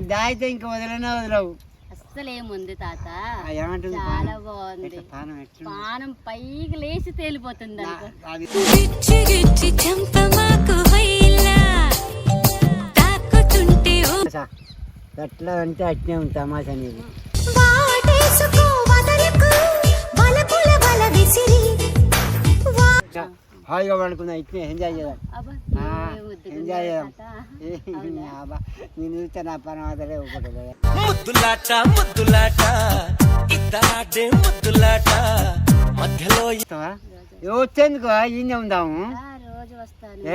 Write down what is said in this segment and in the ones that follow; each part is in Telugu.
అది దాయితే ఇంకా వదిలేనే వదలవు. అస్సలు ఏముంది తాత? ఆ, ఏమంటుంది చాలా? బాగుంది. పానం పైకి లేచి తేలిపోతుంది. ఎట్లా అంటే అట్నే ఉంది తమాషా అనేది వాటేసుకో హాయిగా పడుకున్నా ఇట్నే ఎంజాయ్ చేద్దాం. ఎంజాయ్ చేద్దాం. నేను చూస్తే నా పని వదలే ఒకటి ముద్దులాట ముద్దులాట ఇద్దరాడే ముద్దులాట మధ్యలో వచ్చేందుకు ఈయన ఉందాము.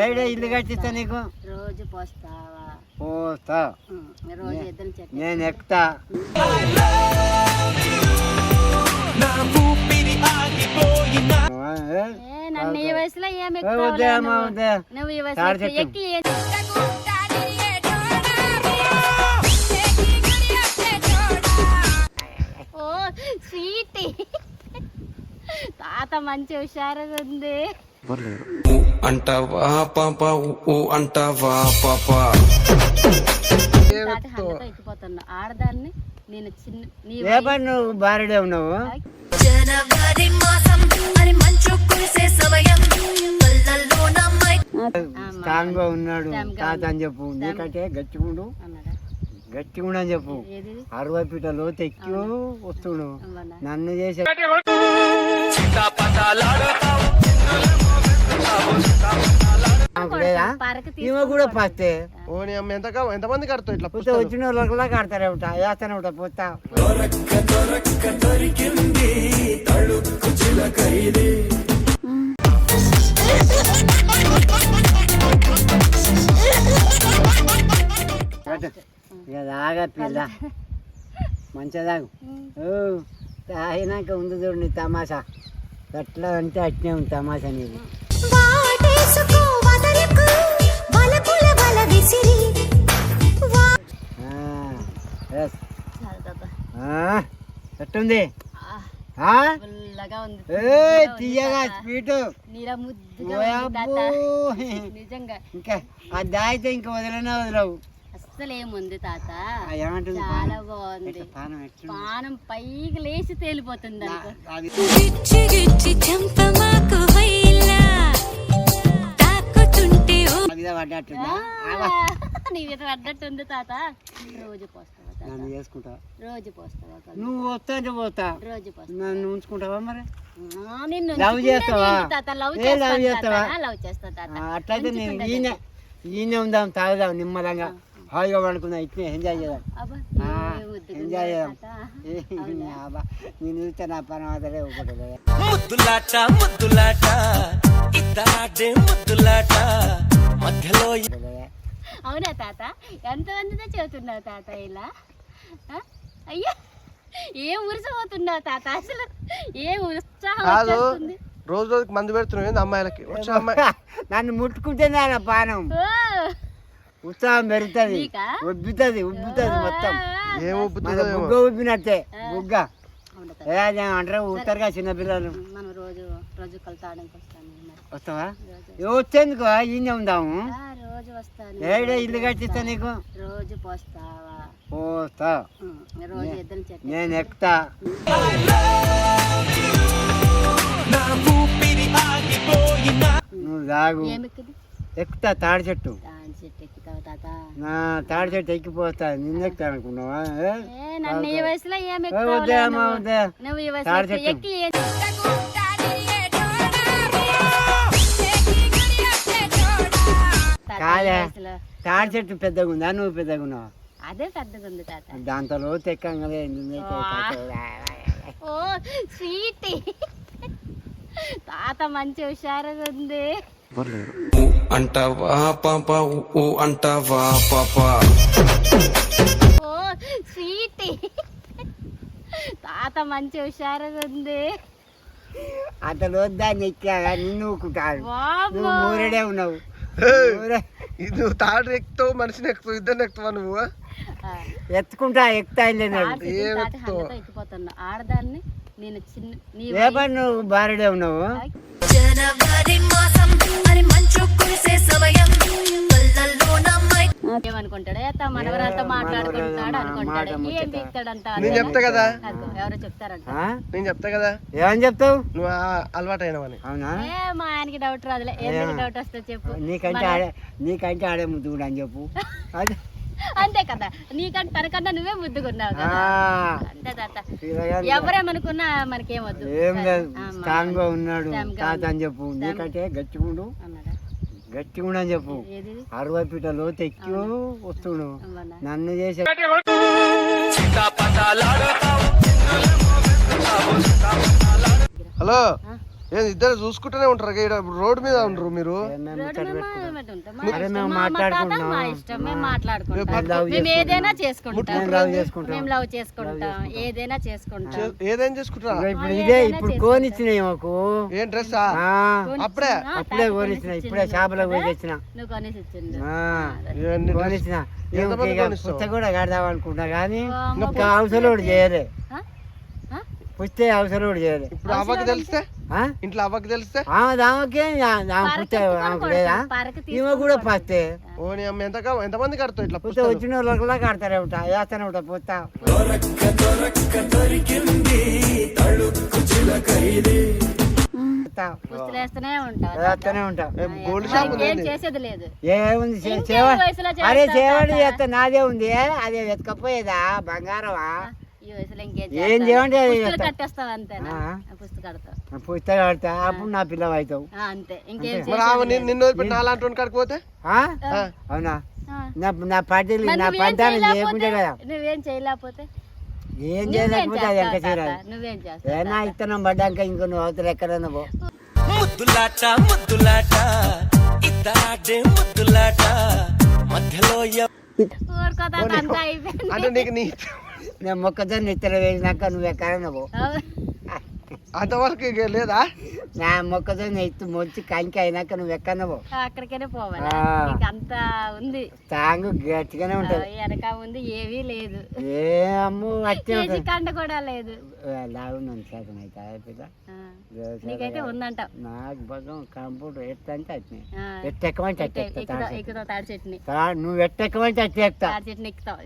ఏడే ఇల్లు కట్టిస్తా నీకు? రోజు పోస్తావా? చెట్టు నేను ఎక్కుతా. నా ఊపిరి ఆగిపోయినా నన్ను ఈ వయసులో ఏమి ఏ, వద్దే అమ్మా, వద్దే. నువ్వు ఈ తాడి వయసులో చెట్టు. ఎక్కి ఏం ఓ స్వీట్. తాత మంచి హుషారుగా ఉంది. అంటావా పాప ఊ అంటావా పాప? ఆడదాన్ని నేను చిన్న నువ్వు? భార్యడే ఉన్నావు? స్ట్రాంగ్గా ఉన్నాడు. తాత అని చెప్పు. నీకంటే గట్టిగుండు అన్నాడా? గట్టిగుండు అని చెప్పు. అరవై ఫీట లోతు ఎక్కి వస్తుడు. నన్ను చేసే లేదా? ఈమె కూడా పస్తే ఓ నీ అమ్మ ఎంత ఎంతమంది కడతావు ఇట్లా పోతే వచ్చిన వాళ్ళకి కడతారే ఉంటా వేస్తానే ఉంటా పోతా ఇక తాగా పిల్ల. మంచిగా తాగు. ఓ, తాగినాక ఉంది చూడు నీ తమాషా. ఎట్లా అంటే అట్నే ఉంది తమాషా నీది. విసిరి ఆ, ఆ, ఎట్టుంది? ఆ, ఆ? తీయగా స్వీట్. నిజంగా. ఇంకా అది దాయితే ఇంకా వదిలేనే వదలవు? అస్సలు ఏముంది తాత. ఆ, చాలా? బాగుంది? పానం పైకి లేచి తేలిపోతుంది మీద పడ్డట్టుందా? ఆ, నీ మీద పడ్డట్టుంది తాత. రోజు పోస్తావా నన్ను రోజు పోస్తావా? నువ్వు అంటే పోతా. రోజు పోస్తావా? నన్ను ఉంచుకుంటావా మరి? నిన్ను లవ్ చేస్తావా? లవ్ చేస్తావా? లవ్ చేస్తా తాత. ఆ, అట్లయితే నేను ఉంచుకుంటా ఈయన ఈయన ఉందాం తాగుదాం నిమ్మలంగా. హాయిగా పడుకుందాం ఇట్నే ఎంజాయ్ చేద్దాం. ఎంజాయ్ చేద్దాం. నేను చూస్తే నా పని వదలే ఒకటి ముద్దులాట ముద్దులాట ఇద్దరాడే ముద్దులాట. మధ్యలో అవునా తాత? ఎంతమందితో చెబుతున్నావు తాత ఇలా? అయ్యా ఏం ఉరిసిపోతున్నావు తాత? అసలు ఏ ఉత్సాహం కాదు వచ్చేస్తుంది? రోజు రోజుకి మందు పెడుతున్నావు ఏంది అమ్మాయిలకి? వచ్చే అమ్మాయి నన్ను ముట్టుకుంటేనే నా పానం. ఓ, ఉత్సాహం పెరుగుతుంది. నీకా? ఉబ్బుతుంది ఉబ్బుతుంది మొత్తం. ఏం మన ఉబ్బుతుందో ఏమో. బుగ్గ ఉబ్బినట్టే బుగ్గ. అవునా తాత? ఏ అదే అంటారు ఊతారుగా చిన్నపిల్లలు. మనం రోజు రోజు కలుతాడానికి మరి వస్తావా? వచ్చేందుకు ఈయన ఉందాము? రోజు వస్తాను. ఏడే ఇల్లు కట్టిస్తా నీకు? రోజు పోస్తావా? రోజు ఇద్దరు చెట్టు నేను ఎక్కుతా. నువ్వు ఏమెక్కింది? ఎక్కుతా తాడి చెట్టు. తాడి చెట్టు ఎక్కిపోతా. నిన్నెక్కుతా అనుకున్నావా? కాదే. వయసులో. తాడి చెట్టు పెద్దగా ఉందా? నువ్వు పెద్దగా ఉన్నావా? అదే పెద్దగా ఉంది తాత. దాంతో లోతు నిన్నైతే ఓ స్వీట్. తాత మంచి హుషారుగా ఉంది. అంటావా పాప ఊ అంటావా పాప? Oh sweet. తాత మంచి హుషారుగా ఉంది. అతను దాన్ని ఎక్కాగా నిన్ను వామ్మో. నువ్వు మూరెడే ఉన్నావు. నువ్వు తాడు ఎక్కుతావు మనిషిని ఎక్కుతావు ఇద్దరిని ఎక్కుతావా నువ్వు? ఎత్తుకుంటా ఎక్కుతా ఎక్కిపోతున్నా. ఆడదాన్ని నేను చిన్న నువ్వు భార్యడే ఉన్నావు? జనవరి మాసం అని మంచు కురిసే సమయం. ఏమనుకుంటాడు మనవరాలతో మాట్లాడుకుంటున్నాడు అనుకుంటాడు. ఏం తీస్తాడంట నేను చెప్తా కదా. అదిగో, ఎవరో చెప్తారంట. ఆ? నేను చెప్తా కదా. ఏమని చెప్తావు? నువ్వు అలవాటు అయినవని అవునా? ఏ మా ఆయనకి డౌట్ రాదులే. ఎందుకు డౌట్ వస్తే చెప్పు. నీకంటే ఆడే నీకంటే ఆడే ముద్దు కూడా అని చెప్పు. అది. అంతే కదా. నీకంటే తనకన్నా నువ్వే ముద్దుకున్నావు అంతే తాత. ఎవరేమనుకున్నా మనకేమొద్దు ఏం లేదు. స్ట్రాంగ్గా ఉన్నాడు. తాత అని చెప్పు. నీకంటే గట్టిగుండు అన్నాడా? గట్టిగుండు అని చెప్పు? అరవై పీటలో తెచ్చి వస్తుడు. అవునా? నన్ను చేసే హలో? ఇద్దరు చూసుకుంటూనే ఉంటారు ఇక్కడ రోడ్ మీద ఉండరు మీరు? ఏదైనా చేసుకుంటాం. ఇదే ఇప్పుడు కోనిచ్చినాయి మాకు. ఏం ఆ, అప్పుడే? అప్పుడే కోనిచ్చిన ఇప్పుడే చేపలకు పోయి తెచ్చిన. డ్రెస్- కోనిచ్చిన. కూడా కడదాం అనుకుంటా కానీ అవసరం కూడా చేయలే? పుస్తే అవసరం కూడా చేయలే. ఇప్పుడు అవ్వకి తెలిస్తే? ఇంట్లో అవ్వకి తెలిస్తే? ఈమె కూడా పస్తే ఓ నీ అమ్మ ఎంత ఎంతమంది కడతావు ఇట్లా పుస్తే వచ్చిన వాళ్ళకి కడతారే ఉంటా వేస్తానే ఉంటా పుస్తా పుస్తులు వేస్తూనే ఉంటావు. వేస్తూనే ఉంటా గోల్డ్ షాప్ ఉంది ఏం చేసేది లేదు. ఏముంది అరే చేవండి? చేస్తా నాదే ఉంది. అదే వెతకపోయేదా? బంగారమా? ఏం? చేయండి. కట్టేస్తావు అంతేనా? పుస్తకం కడతా. అప్పుడు నా పిల్లవ అవుతావు అంతే. ఇంకేం నిన్ను- వదిలిపెట్టి కాడికి పోతే. అవునా. నా నా పార్టీలు పంటాలు కదా. నువ్వేం చేయలేకపోతే? ఏం నువ్వేం చేయలేకపోతే అది ఎంత ఏనా ఇత్తనం పడ్డాక ఇంకో నువ్వు అవతల ఎక్కడన్నా పో. ముద్దులాట ముద్దులాట ఇద్దరాడే ముద్దులాట మధ్యలో అంటే నీకు నీ నేను మొక్కజొన్న ఇతర వేసినాక నువ్వు ఎక్కడన్నా పో. అంతవరకు ఇక లేదా? నా మొక్కజొన్న ఎత్తు మొచ్చి కంకి అయినాక నువ్వు ఎక్కడన్నా పో అక్కడికనే పోవాలి. నీకు అంత ఉంది. తాంగు గట్టిగానే ఉంటది. వెనక ఉంది ఏవీ లేదు. ఏ అమ్ము అట్టే కేజీ కండ కూడా లేదు. లాగున్నాను శాతం అయితే పిల్ల. నీకైతే ఉందంట నాకు భగం కంప్యూటర్ ఎట్ట అంటే అట్నే. ఎట్ట ఎక్కమంటే అట్ట ఎక్కుతా తాడి చెట్టుని తా- నువ్వు ఎట్ట ఎక్కమంటే అట్ట ఎక్కుతా తాడి చెట్టుని ఎక్కుతావు.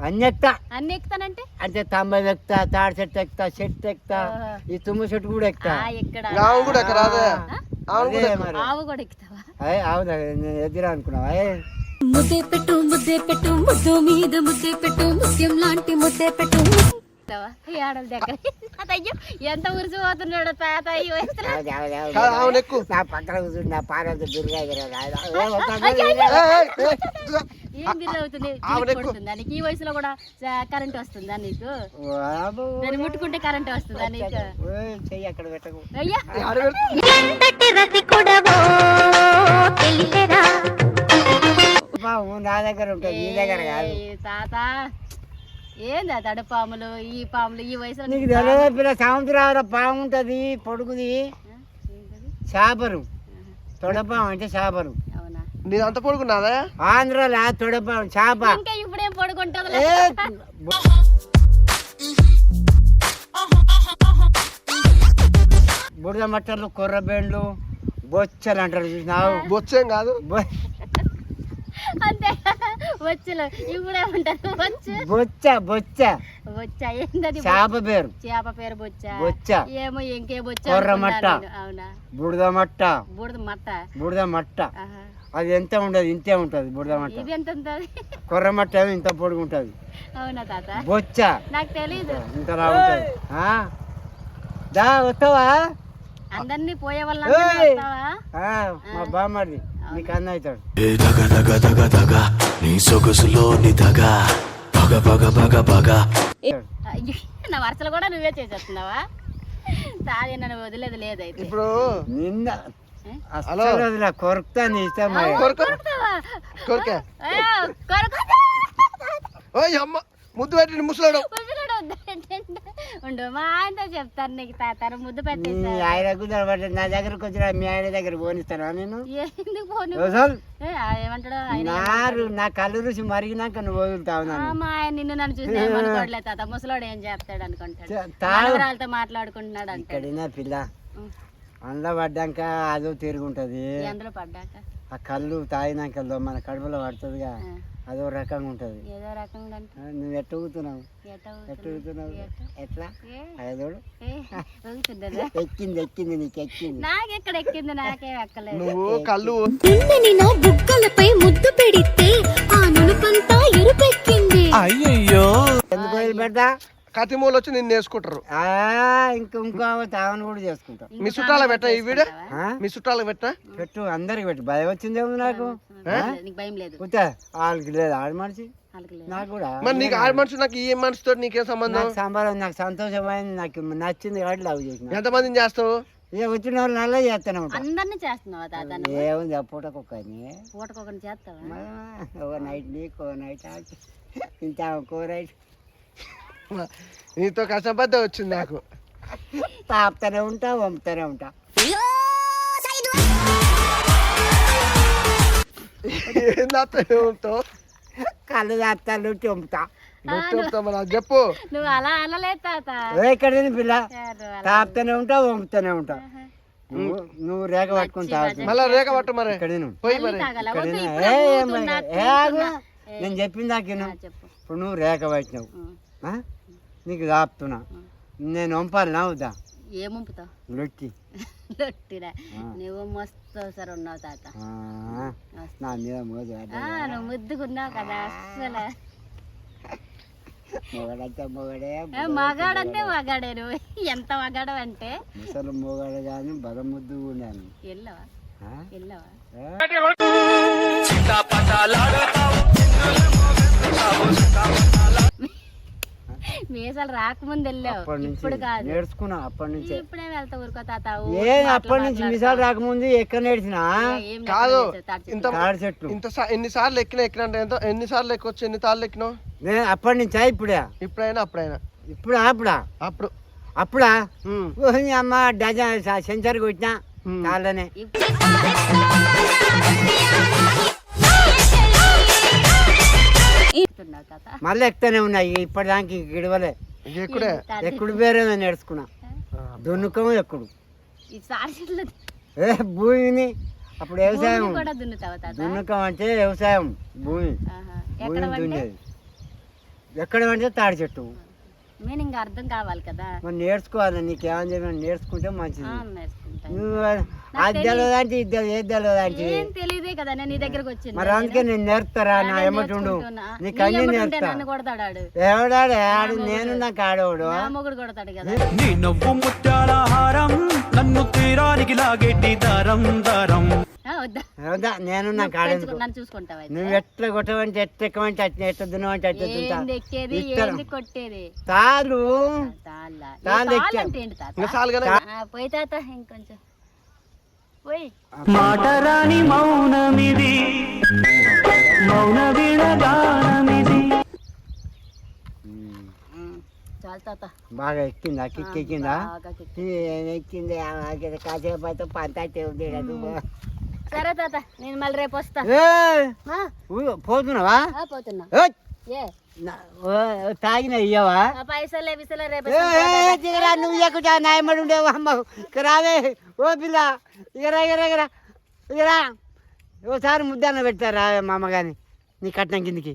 అన్ని ఎక్కుతా అన్ని ఎక్కుతానంటే? అంటే తంబై ఎక్కుతా తాడి చెట్టు ఎక్కుతా చెట్టు ఎక్కుతా ఆహా. ఈ తుమ్ము చెట్టు కూడా ఎక్కుతా. ఆ, ఇక్కడ. ఆమె కూడా ఎక్కడ రాదే ఆమె అదే కూడా ఎక్కు. మరి. ఆవు కూడా ఎక్కుతావా? నేను ఎదురా అనుకున్నావా? ముద్దే పెట్టు ముద్దే పెట్టు ముద్దు మీద ముద్దే పెట్టు ముత్యం లాంటి ముద్దే పెట్టు. ఈ ఆడల దగ్గర అయ్యో ఎంత తాత ఎక్కు. నా పక్కన కూర్చుని నా పానంతో. ఏం బిర్రు అవుతుంది? నీకు? ఈ వయసులో కూడా కరెంట్ వస్తుందా నీకు? దాన్ని ముట్టుకుంటే కరెంట్ వస్తుందా నీకు? చెయ్యి అక్కడ పెట్టకు. అయ్యా. నా దగ్గర ఉంటుంది నీ దగ్గర కాదు. తాత. ఏంది తడపాములు ఈ పాములు ఈ వయసులో నీకు తెలియదు పాము? ఉంటుంది పొడుగుది? చేపరు తొడపాము అంటే చేపరు అవునా? నీ అంత పొడుకున్నాదా ఆంధ్రలో తొడపాము చేప. ఇంకా ఇప్పుడేం పడుకుంటుంది ఏ, బురద మట్టలు కొర్రబెండ్లు బొచ్చలు అంటారు చూసినావు? బొచ్చేం కాదు. బొ- అంతే వచ్చులు ఇప్పుడేమంటారు వచ్చు బొచ్చ బొచ్చ. వచ్చా ఏంటది చేప పేరు. చేప పేరు బొచ్చా. బొచ్చ. ఏమో ఇంకే బొచ్చ. అవునా? బురద మట్ట. బూడిద మట్ట. మట్ట. అది ఎంత ఉండదు ఇంతే ఉంటుంది బురద మట్ట. ఇది ఎంత ఉంటది? కొర్ర మట్ట ఏమో ఇంత పొడుగు ఉంటుంది. అవునా తాత? బొచ్చ. నాకు ఇంతలా ఉంటుంది. ఆ? దా వస్తావా? అందరినీ పోయే వాళ్ళ మా బామ్మది నీకు అన్న అవుతాడు ఏ దగ దగ దగ దగ నీ సొగసులోని దగ. పగ పగ పగ పగ. నా వరుసలు కూడా నువ్వే చేసేస్తున్నావా? తాది నన్ను వదిలేదు లేదైతే. ఇప్పుడు నిన్న కొరుకుతా నీ ఇష్టం. కొరక. ఓయ్ అమ్మ ముద్దు పెట్టి ముసలాడు. ఉండు మా ఆయనతో చెప్తాను నీకు తాత ముద్దు పెట్టేసా ఆయన కుదరబట్టి నా దగ్గరకు వచ్చిన మీ ఆయన దగ్గర పోనిస్తానా నేను? ఎందుకు పోను? అసలు ఏ, ఆ ఏమంటాడు ఆయన నా కళ్ళు రుచి మరిగినాక నువ్వు వదులుతావు ఆ, నన్ను మా ఆయన నిన్ను నన్ను చూసి ఏమనుకోవట్లే తాత. ముసలోడు ఏం చేస్తాడు అనుకుంటాడు. తాగు మనవరాలతో మాట్లాడుకుంటున్నాడు అంటాడు. ఇక్కడినా పిల్ల. ఉం. అందులో పడ్డాక అదో తిరుగుంటది. అందులో పడ్డాక? ఆ కళ్ళు తాగినాక లో- మన కడుపులో పడుతుందిగా. ఆ. అదో రకంగా ఉంటుంది. ఏదో రకంగా అంటే? నువ్వు ఎట్ట ఊగుతున్నావు? ఎట్ట? ఎట్లా? అదోడు? ఎక్కింది ఎక్కింది నీకు ఎక్కింది. నాకెక్కడ ఎక్కింది నాకేం ఎక్కలేదు నువ్వు కళ్ళు నిన్నని నా బుగ్గలపై ముద్దు పెడితే ఆ నునుపంతా ఎరుపెక్కింది. అయ్యయ్యో. ఎందుకు వదిలిపెడతా కతిమూలు వచ్చి నిన్ను వేసుకుంటారు. ఆ, ఇంక ఇంకో తావని కూడా చేసుకుంటాం. మీ చుట్టాల పెట్ట ఈ వీడియో ఆ? మీ చుట్టాలకు పెట్ట? పెట్టు అందరికి పెట్టు. భయం వచ్చిందేమో నాకు. నీకు భయం లేదు. కూర్చో. వాళ్ళకి లేదు ఆడ మనిషి. నాకు కూడా. మరి నీకు ఆడ మనిషి నాకు ఈ మనిషితో నీకేం సంబంధం? సంబరం నాకు సంతోషమైంది నాకు నచ్చింది కాబట్టి లవ్ చేసిన. ఎంతమందిని చేస్తావు? ఇక వచ్చిన వాళ్ళు నల్ల చేస్తానే ఉంటా. అందరినీ చేస్తున్నావా తాత నువ్వు? ఏముంది ఆ పూట కుక్కని పూటకొకరిని చేస్తావా ఓ నైట్ నీకు ఓ నైట్ ఇంత కో నైట్ నీతో కష్టపడ్డ వచ్చింది నాకు. తాపుతానే ఉంటా వంపుతానే ఉంటా. ఏందో ఉంటావు? కళ్ళు తాపుతాను చంపుతా మరి అది చెప్పు. నువ్వు అలా తాత. ఏ ఇక్కడ పిల్ల. తాపుతానే ఉంటా వంపుతానే ఉంటా. నువ్వు నువ్వు రేఖ తాగుతావు మళ్ళా రేఖ పట్టు మరి. ఇక్కడ. పోయి మరి. నేను చెప్పింది దాకిను ఆ, చెప్పు. ఇప్పుడు నువ్వు రేఖ పట్టినావు? నీకు తాపుతున్నా నేను వంపాలి నవ్వుతా ఏం పంపుతావు లొట్టి. లొట్టిరా నువ్వు మస్తు సరే ఉన్నావు తాత. ఆ, నా మీద మోజు ఆ, నువ్వు ముద్దుకున్నావు కదా అస్సలు. మొగడంటే మొగడే మగాడంటే మగాడే. నువ్వు. ఎంత మగాడు అంటే? ముసలు మొగడు కానీ బల ముద్దు ఉన్నాను వెళ్ళవా? వెళ్ళవా మీసాలు రాకముందు వెళ్ళావు అప్పటి ఇప్పుడు కాదు నేర్చుకున్నా అప్పటి నుంచి ఇప్పుడే వెళ్తా ఊరుకో తాత ఏ అప్పటి నుంచి మిసాలు రాకముందు ఎక్కడ నేర్చినా ఏం కాదు ఇంత తాడి చెట్లు ఇంత సా- ఎన్ని సార్లు ఎక్కినా ఎక్కినా అంటే ఎంత ఎన్ని సార్లు ఎక్కొచ్చు ఎన్ని తాళ్ళు ఎక్కినావు నేను అప్పటి నుంచా ఇప్పుడే ఇప్పుడైనా అప్పుడైనా ఇప్పుడు అప్పుడా అప్పుడు అప్పుడా ఉమ్. ఓ, ఈ అమ్మ డజన్ సెంచరీ కొట్టినా ఉమ్. మళ్ళీ ఎక్కుతానే ఉన్నాయి ఇప్పటిదానికి గిడవలే. ఎక్కుడే? ఎక్కుడు వేరే నేర్చుకున్నా. దున్నుకం ఎక్కుడు. ఏ భూమిని అప్పుడు వ్యవసాయం. దున్నుకం అంటే వ్యవసాయం భూమి. ఆహా. ఎక్కడ భూమిని పడితే దున్నేది. ఎక్కడ అంటే తాడి చెట్టు. మీనింగ్ అర్థం కావాలి కదా. మరి నేర్చుకోవాలి నీకేమని చెప్పి నేర్చుకుంటే మంచిది. ఆ, నేర్చుకుంటా. నువ్వు అది ఇది ఏది ఏం తెలియదే కదా నేను నీ దగ్గరకు వచ్చింది. మరి అందుకే నేను నేర్పుతారా? నా ఎమ్మటుండు నేర్చుకుంటున్నా. నీకు నీ అన్ని ఎమ్మటి ఉంటే నేర్పుతా. నన్ను కొడతాడు ఆడు. ఎవడాడు ఆడు నేను నాకు ఆడవాడు నా మొగుడు కొడతాడు కదా. నీ నవ్వు ముత్యాల హారం నన్ను తీరానికి లాగేటి దారం దారం. వద్దా? నేను అయితే? నువ్వు ఎట్లా కొట్టవంటే ఎట్లా ఎక్కవంటే అట్లా ఎట్లా దున్నవంటే అట్లా కొట్టేది? తాళ్ళు. తాళ్ళ? పోయి తాత ఇంకొంచెం. పోయి. మాటరాని మౌనమిది మౌన బాగా ఎక్కిందా? కిక్ ఎక్కిందా? ఎక్కింది. కాసేపు అయితే ఈడ నువ్వు. సరే తాత నేను మళ్ళీ రేపు వస్తా. ఏయ్, ఆ, ఊ, పోతున్నావా? పోతున్నా. తాగిన ఇయ్యవా? పైసలే విసలే రేపు నువ్వు ఎక్కుతా నాయమడి ఉండేవు అమ్మ. ఇక రావే. ఓ పిల్ల ఇగరా ఇగరా ఇగరా ఇగరా ఓసారి ముద్దన్న పెడతారా మా కానీ నీ కట్నం కిందికి.